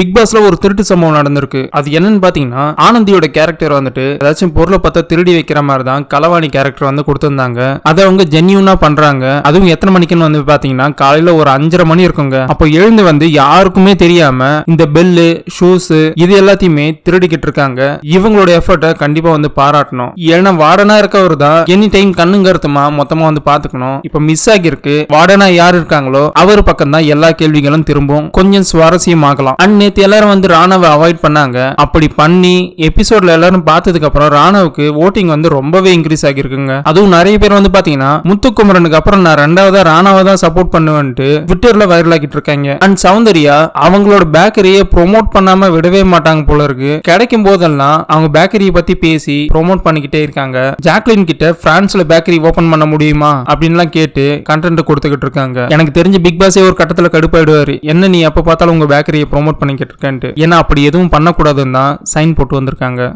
Big பாஸ்ல ஒரு திருட்டு சம்பவம் நடந்திருக்கு. அது என்னன்னு பாத்தீங்கன்னா ஆனந்தியோட கேரக்டர் வந்துட்டு ஏதாச்சும் பொருளை பார்த்தா திருடி வைக்கிற மாதிரி தான் களவாணி கேரக்டர் வந்து கொடுத்திருந்தாங்க. அதை அவங்க ஜென்யூனா பண்றாங்க. அதுவும் எத்தனை மணிக்குன்னு வந்து பாத்தீங்கன்னா காலையில ஒரு அஞ்சரை மணி இருக்குங்க. அப்போ எழுந்து வந்து யாருக்குமே தெரியாம இந்த பெல்லு ஷூஸ் இது எல்லாத்தையுமே திருடிக்கிட்டு இருக்காங்க. இவங்களோட எஃபர்ட்டை கண்டிப்பா வந்து பாராட்டணும். ஏன்னா வார்டனா இருக்கவர் தான் எனி டைம் கண்ணுங்கருத்துமா மொத்தமா வந்து பாத்துக்கணும். இப்ப மிஸ் ஆகிருக்கு வார்டனா யார் இருக்காங்களோ அவர் பக்கம் தான் எல்லா கேள்விகளும் திரும்பும். கொஞ்சம் சுவாரஸ்யமாகலாம். அண்ணு நேற்று எல்லாரும் வந்து ராணவை அவாய்ட் பண்ணாங்க. அப்படி பண்ணி எபிசோட்ல எல்லாரும் பார்த்ததுக்கு அப்புறம் ராணவுக்கு ஓட்டிங் வந்து ரொம்பவே இன்க்ரீஸ் ஆகிருக்குங்க அதுவும் நிறைய பேர் வந்து பாத்தீங்கன்னா முத்துக்குமரனுக்கு அப்புறம் நான் ரெண்டாவதா ராணாவை தான் சப்போர்ட் பண்ணுவேன்ட்டு ட்விட்டர்ல வைரல் ஆகிட்டு இருக்காங்க. அண்ட் சௌந்தர்யா அவங்களோட பேக்கரியை ப்ரொமோட் பண்ணாம விடவே மாட்டாங்க போல இருக்கு. கிடைக்கும் போதெல்லாம் அவங்க பேக்கரியை பத்தி பேசி ப்ரொமோட் பண்ணிக்கிட்டே இருக்காங்க. ஜாக்லின் கிட்ட பிரான்ஸ்ல பேக்கரி ஓபன் பண்ண முடியுமா? அப்படின்லாம் கேட்டு கண்டென்ட் கொடுத்துக்கிட்டு இருக்காங்க. எனக்கு தெரிஞ்சு பிக் பாஸே ஒரு கட்டத்துல கடுப்பாயிடுவாரு. என்ன நீ எப்ப பார்த்தாலும் உங்க பேக்கரியை ப்ரோமோட் வாங்கிட்டு இருக்கேன்ட்டு. ஏன்னா அப்படி எதுவும் பண்ணக்கூடாதுன்னு தான் சைன் போட்டு வந்திருக்காங்க.